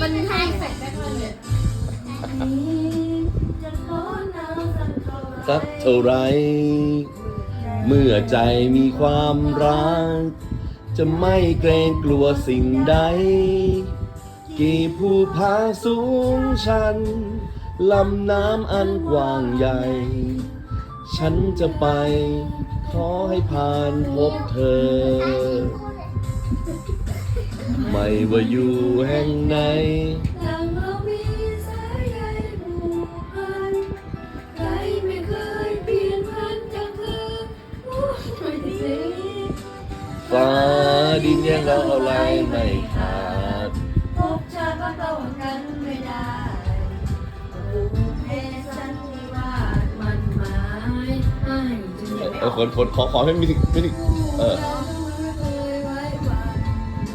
มันให้แฟนได้เลยสักเท่าไร เมื่อใจมีความรัก จะไม่เกรงกลัวสิ่งใด กี่ผู้พาสูงชัน ลำน้ำอันกว้างใหญ่ ฉันจะไป ขอให้ผ่านพบเธอ ไม่ว่าอยู่แห่งไหนดังเรามีสายใยผูกพันใครไม่เคยเปลี่ยนพันจากเธอโอ้ยไม่ได้สิฟ้าดินแยกเราอะไรไม่ขาดพบชาติก็ต้องกันไม่ได้บุพเพสันนิวาสมันหมายให้เธอเออคนคนขอขอให้มีสิมีสิเออ เราไม่เคยไว้วาง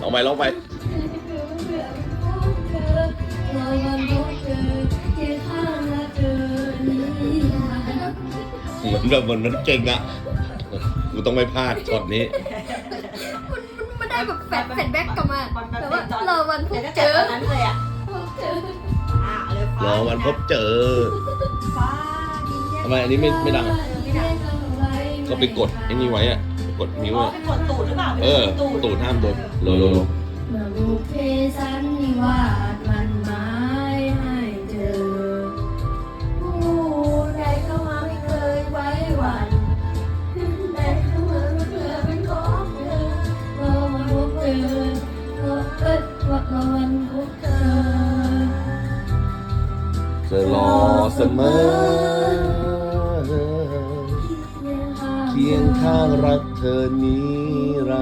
ลองไปลองไป เหมือนแบบเหมือนมันเก่งอะกูต้องไม่พลาดช็อตนี้ มันได้แบบแฟลชแฟลชแบ็กกลับมามันมันแต่เป็ว่านตอนเราวันพบแต่เจตั้งแต่อตอนนั้นเลยอะพบเจออ่าเลยรอวันพบเจอฟ้าดินแยกทำไมอันนี้ไม่ไม่ดังอะไม่ดังก็ไปกดไอ้นี่ไว้อะกดนิ้วอ๋ออะไปกดตูดหรือเปล่าเออตูดห้ามโดนโลโลโล จะรอเสมอ เคียงข้างรักเธอนี้ร